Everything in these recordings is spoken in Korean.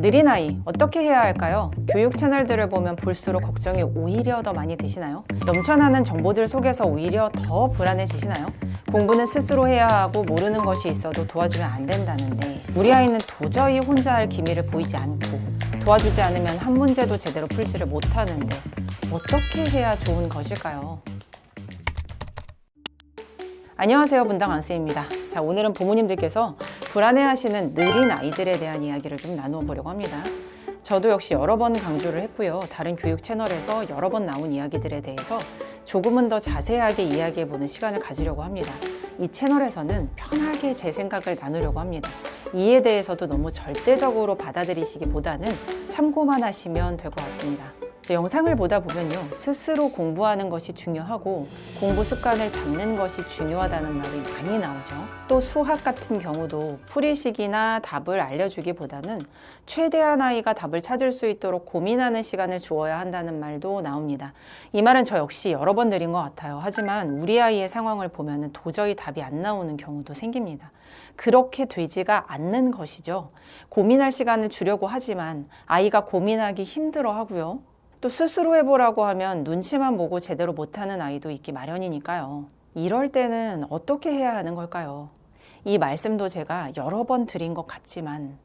느린 아이 어떻게 해야 할까요? 교육 채널들을 보면 볼수록 걱정이 오히려 더 많이 드시나요? 넘쳐나는 정보들 속에서 오히려 더 불안해지시나요? 공부는 스스로 해야 하고 모르는 것이 있어도 도와주면 안 된다는데 우리 아이는 도저히 혼자 할 기미를 보이지 않고 도와주지 않으면 한 문제도 제대로 풀지를 못하는데 어떻게 해야 좋은 것일까요? 안녕하세요 분당 안쌤입니다 자 오늘은 부모님들께서 불안해하시는 느린 아이들에 대한 이야기를 좀 나누어 보려고 합니다. 저도 역시 여러 번 강조를 했고요. 다른 교육 채널에서 여러 번 나온 이야기들에 대해서 조금은 더 자세하게 이야기해 보는 시간을 가지려고 합니다. 이 채널에서는 편하게 제 생각을 나누려고 합니다. 이에 대해서도 너무 절대적으로 받아들이시기보다는 참고만 하시면 될 것 같습니다. 네, 영상을 보다 보면요 스스로 공부하는 것이 중요하고 공부 습관을 잡는 것이 중요하다는 말이 많이 나오죠. 또 수학 같은 경우도 풀이식이나 답을 알려주기보다는 최대한 아이가 답을 찾을 수 있도록 고민하는 시간을 주어야 한다는 말도 나옵니다. 이 말은 저 역시 여러 번 드린 것 같아요. 하지만 우리 아이의 상황을 보면 도저히 답이 안 나오는 경우도 생깁니다. 그렇게 되지가 않는 것이죠. 고민할 시간을 주려고 하지만 아이가 고민하기 힘들어 하고요 또 스스로 해보라고 하면 눈치만 보고 제대로 못하는 아이도 있기 마련이니까요. 이럴 때는 어떻게 해야 하는 걸까요? 이 말씀도 제가 여러 번 드린 것 같지만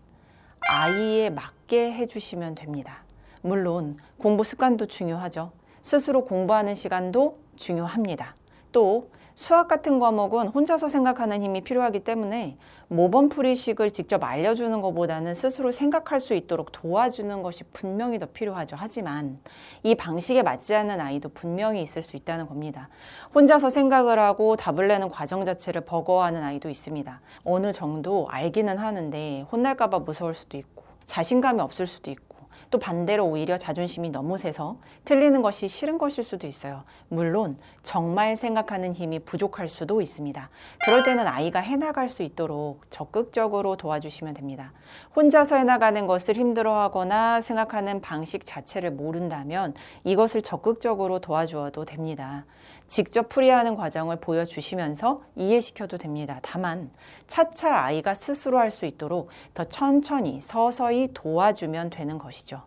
아이에 맞게 해주시면 됩니다. 물론 공부 습관도 중요하죠. 스스로 공부하는 시간도 중요합니다. 또 수학 같은 과목은 혼자서 생각하는 힘이 필요하기 때문에 모범 풀이식을 직접 알려주는 것보다는 스스로 생각할 수 있도록 도와주는 것이 분명히 더 필요하죠. 하지만 이 방식에 맞지 않는 아이도 분명히 있을 수 있다는 겁니다. 혼자서 생각을 하고 답을 내는 과정 자체를 버거워하는 아이도 있습니다. 어느 정도 알기는 하는데 혼날까봐 무서울 수도 있고 자신감이 없을 수도 있고 또 반대로 오히려 자존심이 너무 세서 틀리는 것이 싫은 것일 수도 있어요. 물론 정말 생각하는 힘이 부족할 수도 있습니다. 그럴 때는 아이가 해나갈 수 있도록 적극적으로 도와주시면 됩니다. 혼자서 해나가는 것을 힘들어하거나 생각하는 방식 자체를 모른다면 이것을 적극적으로 도와주어도 됩니다. 직접 풀이하는 과정을 보여주시면서 이해시켜도 됩니다. 다만 차차 아이가 스스로 할 수 있도록 더 천천히 서서히 도와주면 되는 것이죠.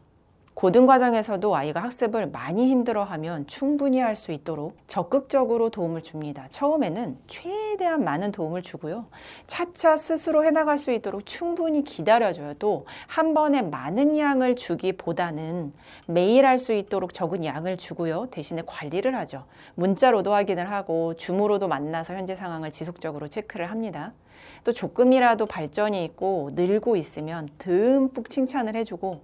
고등 과정에서도 아이가 학습을 많이 힘들어하면 충분히 할 수 있도록 적극적으로 도움을 줍니다. 처음에는 최대한 많은 도움을 주고요. 차차 스스로 해나갈 수 있도록 충분히 기다려줘요. 또 한 번에 많은 양을 주기보다는 매일 할 수 있도록 적은 양을 주고요. 대신에 관리를 하죠. 문자로도 확인을 하고 줌으로도 만나서 현재 상황을 지속적으로 체크를 합니다. 또 조금이라도 발전이 있고 늘고 있으면 듬뿍 칭찬을 해주고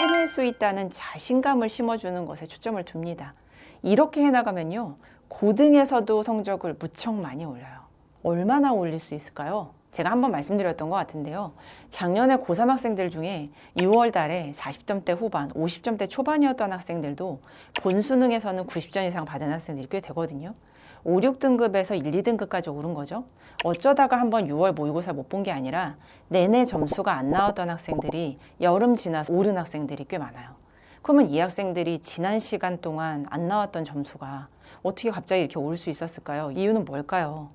해낼 수 있다는 자신감을 심어주는 것에 초점을 둡니다. 이렇게 해나가면요. 고등에서도 성적을 무척 많이 올려요. 얼마나 올릴 수 있을까요? 제가 한번 말씀드렸던 것 같은데요. 작년에 고3 학생들 중에 6월 달에 40점대 후반, 50점대 초반이었던 학생들도 본 수능에서는 90점 이상 받은 학생들이 꽤 되거든요. 5, 6등급에서 1, 2등급까지 오른 거죠. 어쩌다가 한번 6월 모의고사 못 본 게 아니라 내내 점수가 안 나왔던 학생들이 여름 지나서 오른 학생들이 꽤 많아요. 그러면 이 학생들이 지난 시간 동안 안 나왔던 점수가 어떻게 갑자기 이렇게 오를 수 있었을까요? 이유는 뭘까요?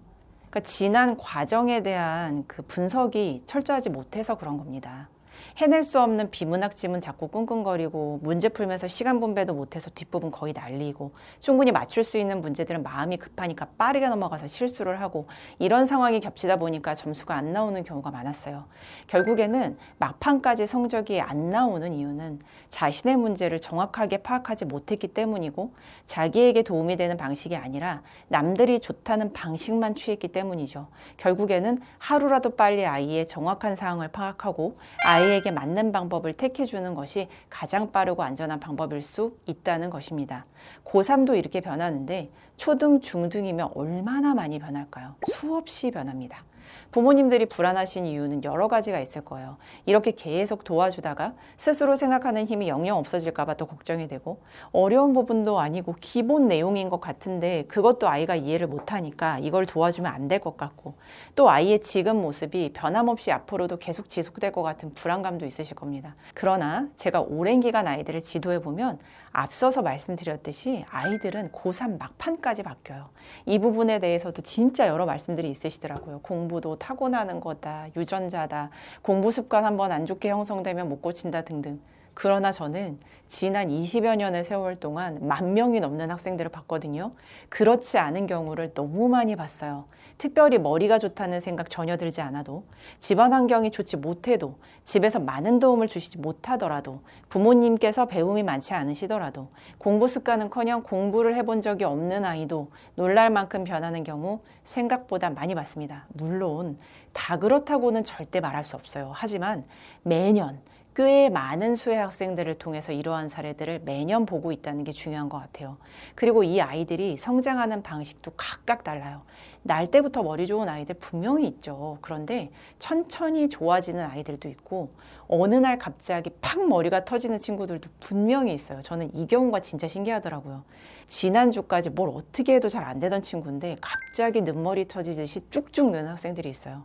그러니까 지난 과정에 대한 그 분석이 철저하지 못해서 그런 겁니다. 해낼 수 없는 비문학 지문 자꾸 끙끙거리고 문제 풀면서 시간 분배도 못해서 뒷부분 거의 날리고 충분히 맞출 수 있는 문제들은 마음이 급하니까 빠르게 넘어가서 실수를 하고 이런 상황이 겹치다 보니까 점수가 안 나오는 경우가 많았어요. 결국에는 막판까지 성적이 안 나오는 이유는 자신의 문제를 정확하게 파악하지 못했기 때문이고 자기에게 도움이 되는 방식이 아니라 남들이 좋다는 방식만 취했기 때문이죠. 결국에는 하루라도 빨리 아이의 정확한 상황을 파악하고 아이 에게 맞는 방법을 택해주는 것이 가장 빠르고 안전한 방법일 수 있다는 것입니다. 고3도 이렇게 변하는데 초등, 중등이면 얼마나 많이 변할까요? 수없이 변합니다. 부모님들이 불안하신 이유는 여러 가지가 있을 거예요. 이렇게 계속 도와주다가 스스로 생각하는 힘이 영영 없어질까봐 또 걱정이 되고 어려운 부분도 아니고 기본 내용인 것 같은데 그것도 아이가 이해를 못하니까 이걸 도와주면 안 될 것 같고 또 아이의 지금 모습이 변함없이 앞으로도 계속 지속될 것 같은 불안감도 있으실 겁니다. 그러나 제가 오랜 기간 아이들을 지도해 보면 앞서서 말씀드렸듯이 아이들은 고3 막판까지 바뀌어요. 이 부분에 대해서도 진짜 여러 말씀들이 있으시더라고요. 공부 공부도 타고나는 거다, 유전자다, 공부 습관 한번 안 좋게 형성되면 못 고친다 등등. 그러나 저는 지난 20여 년의 세월 동안 만 명이 넘는 학생들을 봤거든요. 그렇지 않은 경우를 너무 많이 봤어요. 특별히 머리가 좋다는 생각 전혀 들지 않아도, 집안 환경이 좋지 못해도, 집에서 많은 도움을 주시지 못하더라도, 부모님께서 배움이 많지 않으시더라도, 공부 습관은 커녕 공부를 해본 적이 없는 아이도 놀랄 만큼 변하는 경우 생각보다 많이 봤습니다. 물론, 다 그렇다고는 절대 말할 수 없어요. 하지만 매년 꽤 많은 수의 학생들을 통해서 이러한 사례들을 매년 보고 있다는 게 중요한 것 같아요. 그리고 이 아이들이 성장하는 방식도 각각 달라요. 날 때부터 머리 좋은 아이들 분명히 있죠. 그런데 천천히 좋아지는 아이들도 있고 어느 날 갑자기 팍 머리가 터지는 친구들도 분명히 있어요. 저는 이 경우가 진짜 신기하더라고요. 지난주까지 뭘 어떻게 해도 잘 안 되던 친구인데 갑자기 눈머리 터지듯이 쭉쭉 느는 학생들이 있어요.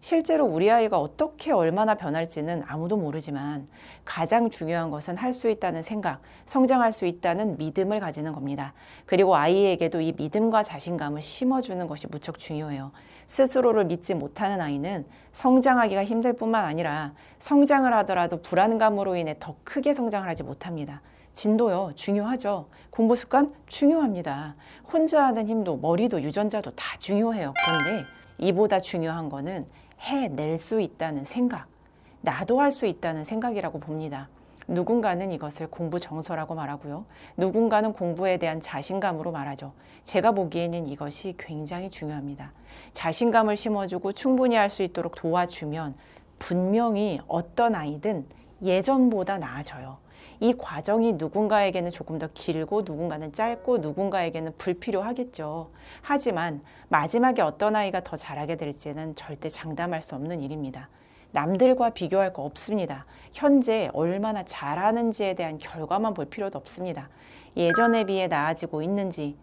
실제로 우리 아이가 어떻게 얼마나 변할지는 아무도 모르지만 가장 중요한 것은 할 수 있다는 생각, 성장할 수 있다는 믿음을 가지는 겁니다. 그리고 아이에게도 이 믿음과 자신감을 심어주는 것이 무척 중요해요. 스스로를 믿지 못하는 아이는 성장하기가 힘들 뿐만 아니라 성장을 하더라도 불안감으로 인해 더 크게 성장을 하지 못합니다. 진도요, 중요하죠. 공부 습관 중요합니다. 혼자 하는 힘도, 머리도, 유전자도 다 중요해요. 그런데 이보다 중요한 거는 해낼 수 있다는 생각, 나도 할 수 있다는 생각이라고 봅니다. 누군가는 이것을 공부 정서라고 말하고요. 누군가는 공부에 대한 자신감으로 말하죠. 제가 보기에는 이것이 굉장히 중요합니다. 자신감을 심어주고 충분히 할 수 있도록 도와주면 분명히 어떤 아이든 예전보다 나아져요. 이 과정이 누군가에게는 조금 더 길고 누군가는 짧고 누군가에게는 불필요하겠죠. 하지만 마지막에 어떤 아이가 더 잘하게 될지는 절대 장담할 수 없는 일입니다. 남들과 비교할 거 없습니다. 현재 얼마나 잘하는지에 대한 결과만 볼 필요도 없습니다. 예전에 비해 나아지고 있는지,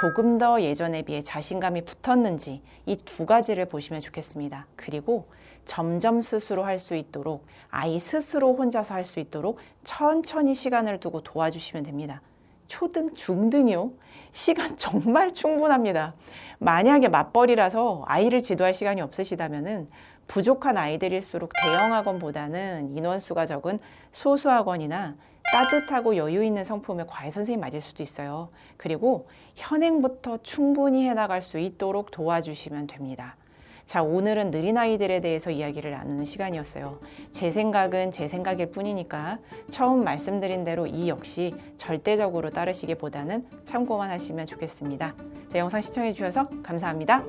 조금 더 예전에 비해 자신감이 붙었는지 이 두 가지를 보시면 좋겠습니다. 그리고 점점 스스로 할 수 있도록 아이 스스로 혼자서 할 수 있도록 천천히 시간을 두고 도와주시면 됩니다. 초등, 중등이요? 시간 정말 충분합니다. 만약에 맞벌이라서 아이를 지도할 시간이 없으시다면은 부족한 아이들일수록 대형 학원보다는 인원수가 적은 소수 학원이나 따뜻하고 여유 있는 성품의 과외 선생님 맞을 수도 있어요. 그리고 현행부터 충분히 해나갈 수 있도록 도와주시면 됩니다. 자, 오늘은 느린 아이들에 대해서 이야기를 나누는 시간이었어요. 제 생각은 제 생각일 뿐이니까 처음 말씀드린 대로 이 역시 절대적으로 따르시기보다는 참고만 하시면 좋겠습니다. 제 영상 시청해 주셔서 감사합니다.